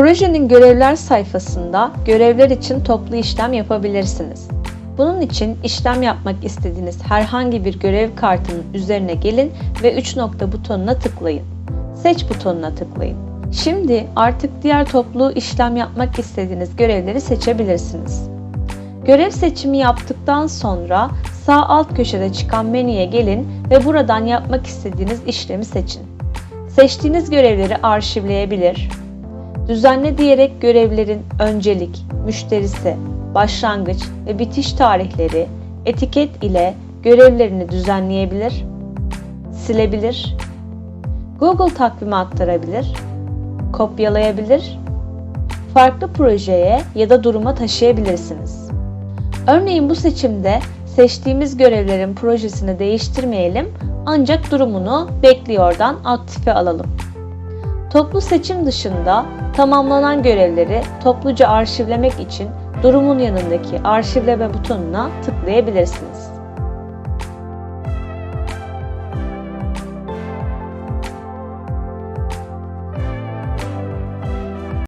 Projenin görevler sayfasında görevler için toplu işlem yapabilirsiniz. Bunun için işlem yapmak istediğiniz herhangi bir görev kartının üzerine gelin ve 3 nokta butonuna tıklayın. Seç butonuna tıklayın. Şimdi artık diğer toplu işlem yapmak istediğiniz görevleri seçebilirsiniz. Görev seçimi yaptıktan sonra sağ alt köşede çıkan menüye gelin ve buradan yapmak istediğiniz işlemi seçin. Seçtiğiniz görevleri arşivleyebilir, düzenle diyerek görevlerin öncelik, müşterisi, başlangıç ve bitiş tarihleri etiket ile görevlerini düzenleyebilir, silebilir, Google takvime aktarabilir, kopyalayabilir, farklı projeye ya da duruma taşıyabilirsiniz. Örneğin bu seçimde seçtiğimiz görevlerin projesini değiştirmeyelim ancak durumunu bekliyordan aktife alalım. Toplu seçim dışında tamamlanan görevleri topluca arşivlemek için durumun yanındaki arşivleme butonuna tıklayabilirsiniz.